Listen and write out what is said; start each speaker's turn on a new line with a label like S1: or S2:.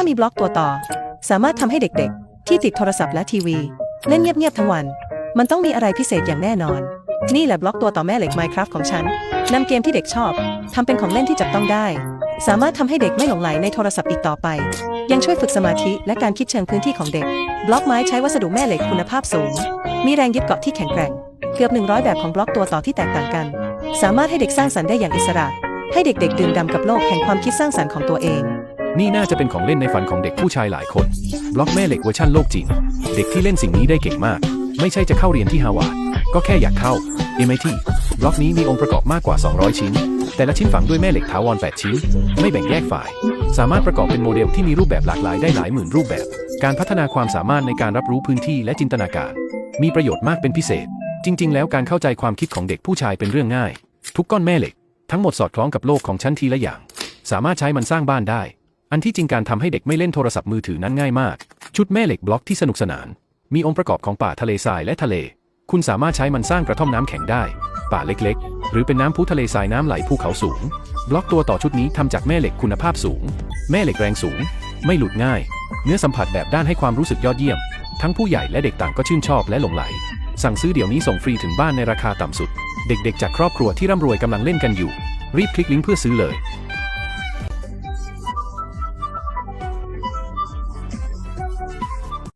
S1: ถ้ามีบล็อกตัวต่อ สามารถทำให้เด็กๆ ที่ติดโทรศัพท์และทีวี เล่นเงียบๆทั้งวัน มันต้องมีอะไรพิเศษอย่างแน่นอน นี่แหละบล็อกตัวต่อแม่เหล็ก Minecraft ของฉันนำเกมที่เด็กชอบทำเป็นของเล่นที่จับต้องได้ สามารถทำให้เด็กไม่หลงไหลในโทรศัพท์อีกต่อไป ยังช่วยฝึกสมาธิและการคิดเชิงพื้นที่ของเด็ก บล็อกไม้ใช้วัสดุแม่เหล็กคุณภาพสูง มีแรงยึดเกาะที่แข็งแกร่ง เกือบ 100 แบบของบล็อกตัวต่อที่แตกต่างกัน สามารถให้เด็กสร้างสรรค์ได้อย่างอิสระ ให้เด็กๆ ดื่มด่ำกับโลกแห่งความคิดสร้างสรรค์ของตัวเอง
S2: นี่น่าจะเป็นของเล่นในฝันของเด็กผู้ชายหลายคน บล็อกแม่เหล็กเวอร์ชันโลกจริง เด็กที่เล่นสิ่งนี้ได้เก่งมาก ไม่ใช่จะเข้าเรียนที่ฮาวาดก็แค่อยากเข้า MIT บล็อกนี้มีองค์ประกอบมากกว่า 200 ชิ้น แต่ละชิ้นฝังด้วยแม่เหล็กถาวร 8 ชิ้น ไม่แบ่งแยกฝ่าย สามารถประกอบเป็นโมเดลที่มีรูปแบบหลากหลายได้หลายหมื่นรูปแบบ การพัฒนาความสามารถในการรับรู้พื้นที่และจินตนาการ มีประโยชน์มากเป็นพิเศษ จริง ๆ แล้วการเข้าใจความคิดของเด็กผู้ชายเป็นเรื่องง่าย ทุกก้อนแม่เหล็ก ทั้งหมดสอดคล้องกับโลกของชั้นทีละอย่าง สามารถใช้มันสร้างบ้านได้ อันที่จริงการทำให้เด็กไม่เล่นโทรศัพท์มือถือนั้นง่ายมาก ชุดแม่เหล็กบล็อกที่สนุกสนาน มีองค์ประกอบของป่าทะเลทรายและทะเล คุณสามารถใช้มันสร้างกระท่อมน้ำแข็งได้ ป่าเล็กๆ หรือเป็นน้ำพุทะเลทรายน้ำไหลภูเขาสูง บล็อกตัวต่อชุดนี้ทำจากแม่เหล็กคุณภาพสูง แม่เหล็กแรงสูง ไม่หลุดง่าย เนื้อสัมผัสแบบด้านให้ความรู้สึกยอดเยี่ยม ทั้งผู้ใหญ่และเด็กต่างก็ชื่นชอบและหลงไหล สั่งซื้อเดี๋ยวนี้ส่งฟรีถึงบ้านในราคาต่ำสุด เด็กๆ จากครอบครัวที่ร่ำรวยกำลังเล่นกันอยู่ รีบคลิกลิงก์เพื่อซื้อเลย